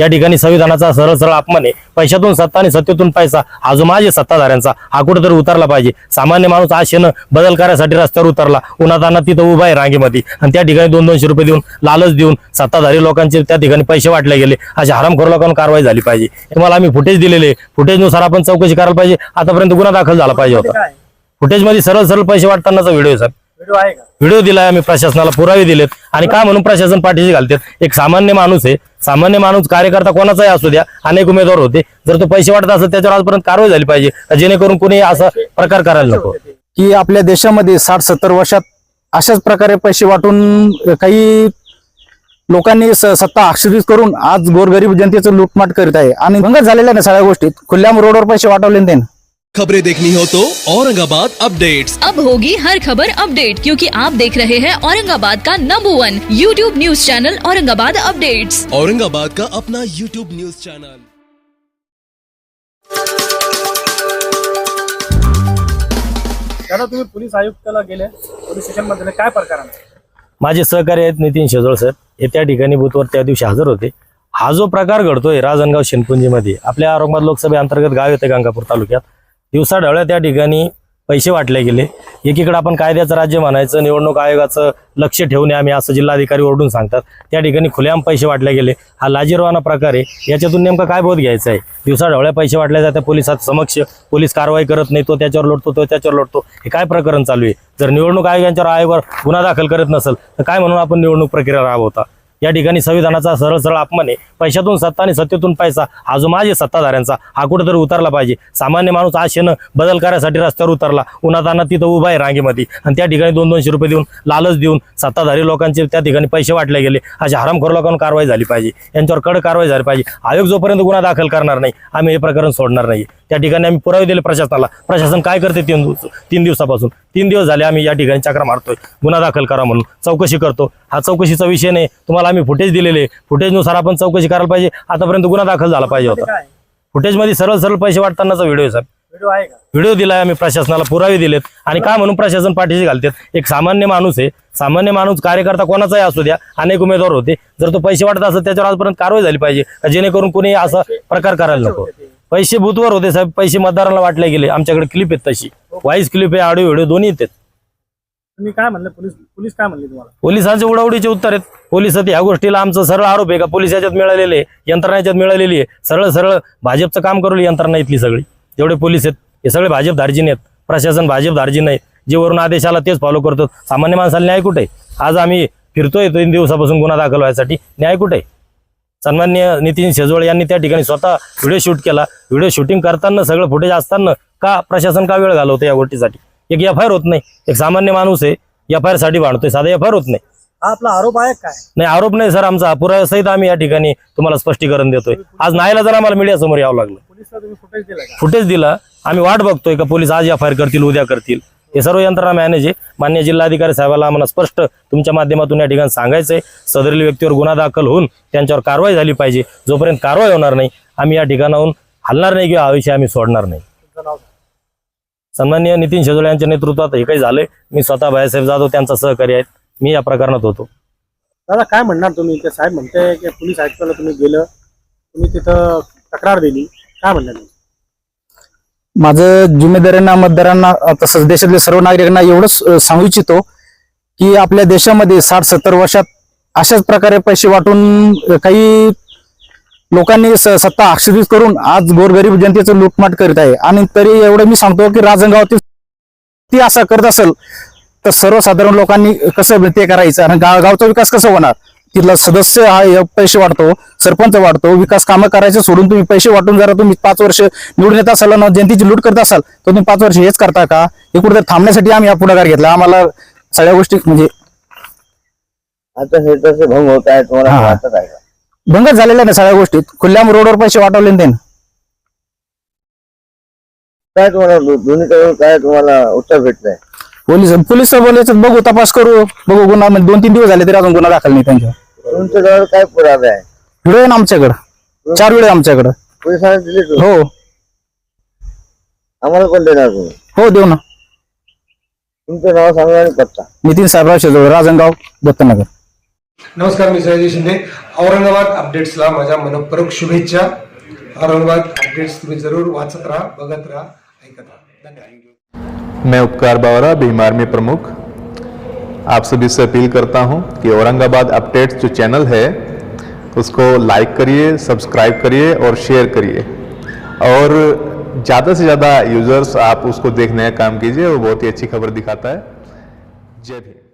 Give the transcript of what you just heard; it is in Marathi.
या ठिकाणी संविधानाचा सरळ सरळ अपमान आहे. पैशातून सत्ता आणि सत्तेतून पैसा हा जो माझे सत्ताधाऱ्यांचा हा कुठेतरी उतरला पाहिजे. सामान्य माणूस आशेनं बदल करायसाठी रस्त्यावर उतरला. उन्हाताना तिथं उभा आहे रांगेमध्ये. आणि त्या ठिकाणी दोन दोनशे रुपये देऊन लालच देऊन सत्ताधारी लोकांचे त्या ठिकाणी पैसे वाटले गेले. अशा हरामखोर लोकांना कारवाई झाली पाहिजे. तुम्हाला आम्ही फुटेज दिलेले फुटेजनुसार आपण चौकशी करायला पाहिजे. आतापर्यंत गुन्हा दाखल झाला पाहिजे होता. फुटेजमध्ये सरळ सरळ पैसे वाटतानाचा व्हिडिओ सर. व्हिडिओ दिलाय आम्ही प्रशासनाला पुरावे दिलेत. आणि का म्हणून प्रशासन पाठीशी घालतात? एक सामान्य माणूस आहे. सामान्य माणूस कार्यकर्ता कोणाचाही असू द्या अनेक उमेदवार होते. जर तो पैसे वाटत असेल त्याच्यावर आजपर्यंत कारवाई झाली पाहिजे. जेणेकरून कोणी असा प्रकार करायला नको? की आपल्या देशामध्ये साठ सत्तर वर्षात अशाच प्रकारे पैसे वाटून काही लोकांनी सत्ता आक्षेपित करून आज गोरगरीब जनतेचं लूटमाट करीत आहे. आणि भंगच झालेल्या ना सगळ्या गोष्टीत. खुल्याम रोडवर पैसे वाटवले ना त्यांनी. खबरें देखनी हो तो औरंगाबाद अपडेट्स। अब होगी हर खबर अपडेट क्योंकि आप देख रहे हैं औरंगाबाद का number one YouTube news channel Aurangabad updates Aurangabad का अपना यूट्यूब न्यूज़ चैनल दादा तुम्ही पोलीस आयुक्ताला गेले पोलीस स्टेशन मध्ये काय प्रकार माझे सहकारी आहेत नितीन शेजोळ सर. हे त्या ठिकाणी बूथवर त्या दिवशी हजर होते. हा जो प्रकार घडतोय राजनगाव शेनपुंजीमध्ये आपल्या औरंगाबाद लोकसभेअंतर्गत गाव येते गंगापूर तालुक्यात दिवसा ढवळ्या त्या ठिकाणी पैसे वाटले गेले. एकीकडे आपण कायद्याचं राज्य म्हणायचं निवडणूक आयोगाचं लक्ष ठेवून आम्ही असं जिल्हाधिकारी ओरडून सांगतात. त्या ठिकाणी खुलेआम पैसे वाटले गेले. हा लाजीरवाना प्रकार आहे. याच्यातून नेमकं काय बोध घ्यायचा आहे? दिवसाढवळ्या पैसे वाटले जातात पोलिसात समक्ष. पोलीस कारवाई करत नाही तो त्याच्यावर लोटतो तो त्याच्यावर लोटतो हे काय प्रकरण चालू आहे? जर निवडणूक आयोगांच्या आयोगावर गुन्हा दाखल करत नसेल तर काय म्हणून आपण निवडणूक प्रक्रिया राबवता? या ठिकाणी संविधानाचा सरळ सरळ अपमान आहे. पैशातून सत्ता आणि सत्तेतून पैसा हा जो माझे सत्ताधाऱ्यांचा हा कुठेतरी उतरला पाहिजे. सामान्य माणूस आशेनं बदल करायसाठी रस्त्यावर उतरला. उन्हाताना तिथं उभा आहे रांगेमध्ये. आणि त्या ठिकाणी दोन दोनशे रुपये देऊन लालच देऊन सत्ताधारी लोकांचे त्या ठिकाणी पैसे वाटले गेले. अशा हरामखोर लोकांना कारवाई झाली पाहिजे. यांच्यावर कडक कारवाई झाली पाहिजे. आयोग जोपर्यंत गुन्हा दाखल करणार नाही आम्ही हे प्रकरण सोडणार नाही त्या ठिकाणी आम्ही पुरावे दिले प्रशासनाला. प्रशासन काय करते तीन दिवस तीन दिवसापासून? तीन दिवस झाले आम्ही या ठिकाणी चक्र मारतोय. गुन्हा दाखल करा म्हणून. चौकशी करतो. हा चौकशीचा विषय नाही. तुम्हाला आम्ही फुटेज दिलेले. फुटेजनुसार आपण चौकशी करायला पाहिजे. आतापर्यंत गुन्हा दाखल झाला पाहिजे होता. फुटेजमध्ये सरळ सरळ पैसे वाटतानाचा व्हिडिओ आहे सर व्हिडिओ दिलाय आम्ही प्रशासनाला पुरावे दिलेत. आणि काय म्हणून प्रशासन पाठीशी घालतात? एक सामान्य माणूस आहे. सामान्य माणूस कार्यकर्ता कोणाचाही असू द्या. अनेक उमेदवार होते. जर तो पैसे वाटत असेल त्याच्यावर आजपर्यंत कारवाई झाली पाहिजे. जेणेकरून कोणी असा प्रकार करायला नको. पैसे बुथवर होते साहेब पैसे मतदारांना वाटले गेले. आमच्याकडे क्लिप आहेत तशी. व्हॉइस क्लिप आहे ऑडिओ व्हिडिओ दोन्ही येतात. तुम्ही काय म्हणले पोलीस पोलीस काय म्हणले तुम्हाला? पोलिसांचे उडावडीचे उत्तर आहेत. पोलीस ह्या गोष्टीला आमचं सरळ आरोप आहे का? पोलीस याच्यात मिळालेले आहे, यंत्रणा याच्यात मिळालेली आहे. सरळ सरळ भाजपचं काम करू यंत्रणा इथली सगळी. जेवढे पोलीस आहेत हे सगळे भाजप धार्जिन आहेत. प्रशासन भाजप धार्जिन आहे. जे वरून आदेश आला तेच फॉलो करतो सामान्य माणसाला न्याय कुठे? आहे? आज आम्ही फिरतोय तीन दिवसापासून गुन्हा दाखल व्हायसाठी. न्याय कुठे? आहे? सन्मान्य नितीन शेजवळ यांनी त्या ठिकाणी स्वतः व्हिडिओ शूट केला. व्हिडिओ शूटिंग करताना सगळं फुटेज असताना का प्रशासन का वेळ घालवतं या गोष्टीसाठी? एक एफ आय आर होत नाही. एक सामान्य माणूस आहे एफ आय आरसाठी भांडतोय. साधा एफ आय आर होत नाही. आपला आरोप आहे काय? नाही आरोप नाही सर आमचा. पुराव्या सहित आम्ही या ठिकाणी तुम्हाला स्पष्टीकरण देतोय. आज नाहीला जर आम्हाला मीडिया समोर यावं लागलं. फुटेज दिला. आम्ही वाट बघतोय का पोलीस आज एफ आय आर करतील उद्या करतील. हे सर्व यंत्रणा मॅनेज आहे. मान्य जिल्हाधिकारी साहेबाला आम्हाला स्पष्ट तुमच्या माध्यमातून या ठिकाणी सांगायचंय. सदरील व्यक्तीवर गुन्हा दाखल होऊन त्यांच्यावर कारवाई झाली पाहिजे. जोपर्यंत कारवाई होणार नाही आम्ही या ठिकाणाहून हलणार नाही किंवा हा विषय आम्ही सोडणार नाही. सन्मान्य नितीन शेजोळे यांच्या नेतृत्वात हे काही झालंय. मी स्वतः भाईसाहेब जाधव त्यांचा सहकारी आहेत. मी या प्रकरणात होतो. दादा काय म्हणणार तुम्ही? ते साहेब म्हणते की पोलीस आयुक्ताला तुम्ही गेलं तुम्ही तिथं तक्रार दिली. काय म्हणणार माझं जिम्मेदारांना मतदारांना तसंच देशातल्या सर्व नागरिकांना एवढंच सांगू इच्छितो की आपल्या देशामध्ये साठ सत्तर वर्षात अशाच प्रकारे पैसे वाटून काही लोकांनी स- सत्ता आक्षेपित करून आज गोरगरीब जनतेचं लूटमाट करीत आहे. आणि तरी एवढं मी सांगतो की राजनगावातील ती असा करत असेल तर सर्वसाधारण लोकांनी कसं ते करायचं? आणि गाव गावचा विकास कसा होणार? तिथला सदस्य हा पैसे वाटतो सरपंच वाटतो विकास कामं करायचे सोडून तुम्ही पैसे वाटून जरा तुम्ही पाच वर्ष निवडून येत असाल ना जनतेची लूट करत असाल तर तुम्ही पाच वर्ष हेच करता का? हे कुठेतरी थांबण्यासाठी आम्ही हा पुढाकार घेतला. आम्हाला सगळ्या गोष्टी म्हणजे आता हे तसे भंग होत आहे तुम्हाला हा. वाटत आहे का? भंगच झालेल्या ना सगळ्या गोष्टीत खुल्याम रोडवर पैसे वाटवले त्यांनी. काय तुम्हाला दो- दोन्हीकडून काय तुम्हाला उत्तर भेटलंय पोलीस पोलीस बोलायचं बघू तपास करू. बघू गुन्हा म्हणजे दोन तीन दिवस झाले तरी अजून गुन्हा दाखल नाही त्यांच्यावर. तुमच्याजवळ काय पुरावे आहे? व्हिडिओ आहे आमच्याकडं. चार व्हिडिओ आमच्याकडं. पोलिसांना दिले हो. आम्हाला पण देणार तुम्ही? हो देऊ ना. तुमचं नाव सांगा आणि पत्ता. नितीन साहेबराव शेजवळ राजनगाव दत्तनगर. नमस्कार मी सयाजी शिंदे. औरंगाबाद अपडेट्सला माझ्या मनपूर्वक शुभेच्छा. औरंगाबाद अपडेट्स तुम्ही जरूर वाचत राहा बघत राहा ऐकत राहा. धन्यवाद. मैं उपकार बावरा भीम आर्मी प्रमुख. आप सभी से अपील करता हूँ कि औरंगाबाद अपडेट्स जो चैनल है, उसको लाइक करिए सब्सक्राइब करिए और शेयर करिए। और ज़्यादा से ज़्यादा यूज़र्स आप उसको देखने का काम कीजिए वो बहुत ही अच्छी खबर दिखाता है। जय भीम।